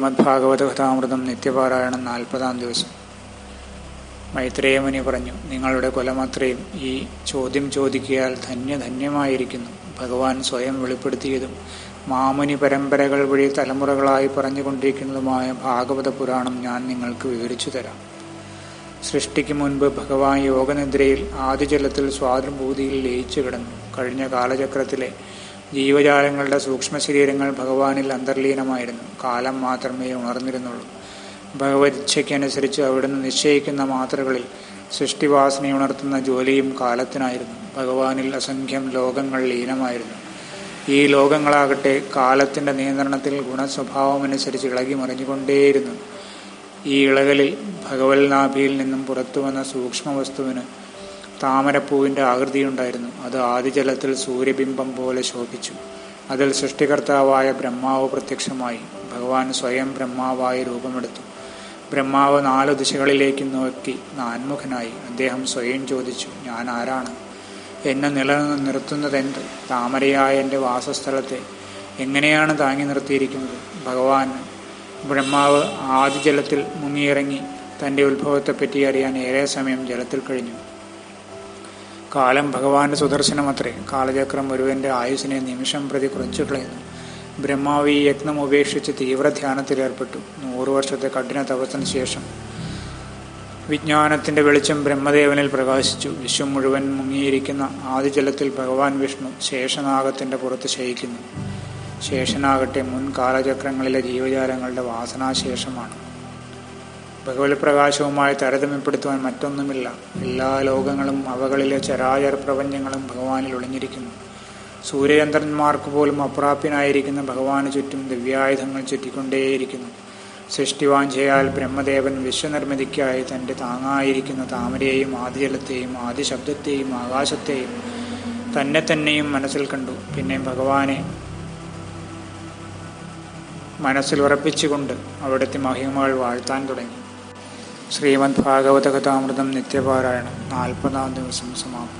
ശ്രീമദ് ഭാഗവത കഥാമൃതം നിത്യപാരായണം നാൽപ്പതാം ദിവസം. മൈത്രേയമുനി പറഞ്ഞു നിങ്ങളുടെ കൊലമാത്രയും ഈ ചോദ്യം ചോദിക്കിയാൽ ധന്യധന്യമായിരിക്കുന്നു. ഭഗവാൻ സ്വയം വെളിപ്പെടുത്തിയതും മാമുനി പരമ്പരകൾ വഴി തലമുറകളായി പറഞ്ഞുകൊണ്ടിരിക്കുന്നതുമായ ഭാഗവത പുരാണം ഞാൻ നിങ്ങൾക്ക് വിവരിച്ചു തരാം. സൃഷ്ടിക്ക് മുൻപ് ഭഗവാൻ യോഗനിദ്രയിൽ ആദിജലത്തിൽ സ്വാതൃഭൂതിയിൽ ലയിച്ചു കിടന്നു. കഴിഞ്ഞ കാലചക്രത്തിലെ ജീവജാലങ്ങളുടെ സൂക്ഷ്മ ശരീരങ്ങൾ ഭഗവാനിൽ അന്തർലീനമായിരുന്നു. കാലം മാത്രമേ ഉണർന്നിരുന്നുള്ളൂ. ഭഗവതിച്ഛയ്ക്കനുസരിച്ച് അവിടുന്ന് നിശ്ചയിക്കുന്ന മാത്രകളിൽ സൃഷ്ടിവാസനയുണർത്തുന്ന ജോലിയും കാലത്തിനായിരുന്നു. ഭഗവാനിൽ അസംഖ്യം ലോകങ്ങൾ ലീനമായിരുന്നു. ഈ ലോകങ്ങളാകട്ടെ കാലത്തിന്റെ നിയന്ത്രണത്തിൽ ഗുണസ്വഭാവമനുസരിച്ച് ഇളകി മറിഞ്ഞുകൊണ്ടേയിരുന്നു. ഈ ഇളകലിൽ ഭഗവത്നാഭിയിൽ നിന്നും പുറത്തുവന്ന സൂക്ഷ്മ വസ്തുവിന് താമരപ്പൂവിന്റെ ആകൃതിയുണ്ടായിരുന്നു അത് ആദിജലത്തിൽ സൂര്യബിംബം പോലെ ശോഭിച്ചു. അതിൽ സൃഷ്ടികർത്താവായ ബ്രഹ്മാവ് പ്രത്യക്ഷമായി. ഭഗവാൻ സ്വയം ബ്രഹ്മാവായി രൂപമെടുത്തു. ബ്രഹ്മാവ് നാല് ദിശകളിലേക്ക് നോക്കി നാൻമുഖനായി. അദ്ദേഹം സ്വയം ചോദിച്ചു ഞാൻ ആരാണ്? എന്നെ നിലനിന്ന് നിർത്തുന്നതെന്ത്? താമരയായ എന്റെ വാസസ്ഥലത്തെ എങ്ങനെയാണ് താങ്ങി നിർത്തിയിരിക്കുന്നത്? ഭഗവാൻ ബ്രഹ്മാവ് ആദിജലത്തിൽ മുങ്ങിയിറങ്ങി. തന്റെ ഉത്ഭവത്തെപ്പറ്റി അറിയാൻ ഏറെ സമയം ജലത്തിൽ കഴിഞ്ഞു. കാലം ഭഗവാന്റെ സുദർശനമത്രേ കാലചക്രം ഒരുവന്റെ ആയുസിനെ നിമിഷം പ്രതി കുറച്ചു കളയുന്നു ബ്രഹ്മാവ് ഈ യജ്ഞം ഉപേക്ഷിച്ച് തീവ്ര ധ്യാനത്തിലേർപ്പെട്ടു നൂറു വർഷത്തെ കഠിന തപസ്സിന് ശേഷം വിജ്ഞാനത്തിന്റെ വെളിച്ചം ബ്രഹ്മദേവനിൽ പ്രകാശിച്ചു. വിശ്വം മുഴുവൻ മുങ്ങിയിരിക്കുന്ന ആദിജലത്തിൽ ഭഗവാൻ വിഷ്ണു ശേഷനാഗത്തിന്റെ പുറത്ത് ശയിക്കുന്നു. ശേഷനാകട്ടെ മുൻ കാലചക്രങ്ങളിലെ ജീവജാലങ്ങളുടെ വാസനാശേഷമാണ്. പ്രകാശവുമായി താരതമ്യപ്പെടുത്തുവാൻ മറ്റൊന്നുമില്ല. എല്ലാ ലോകങ്ങളും അവകളിലെ ചരാചര പ്രപഞ്ചങ്ങളും ഭഗവാനിൽ ഒളിഞ്ഞിരിക്കുന്നു. സൂര്യചന്ദ്രന്മാർക്ക് പോലും അപ്രാപ്യനായിരിക്കുന്ന ഭഗവാന് ചുറ്റും ദിവ്യായുധങ്ങൾ ചുറ്റിക്കൊണ്ടേയിരിക്കുന്നു. സൃഷ്ടിവാഞ്ചയാൽ ബ്രഹ്മദേവൻ വിശ്വനിർമ്മിതിക്കായി തന്റെ താങ്ങായിരിക്കുന്ന താമരയെയും ആദിജലത്തെയും ആദിശബ്ദത്തെയും ആകാശത്തെയും തന്നെ തന്നെയും മനസ്സിൽ കണ്ടു. പിന്നെ ഭഗവാനെ മനസ്സിൽ ഉറപ്പിച്ചുകൊണ്ട് അവിടുത്തെ മഹിമകൾ വാഴ്ത്താൻ തുടങ്ങി. ശ്രീമദ് ഭാഗവത കഥാമൃതം നിത്യപാരായണം. നാൽപ്പതാം ദിവസം സമാപ്തം.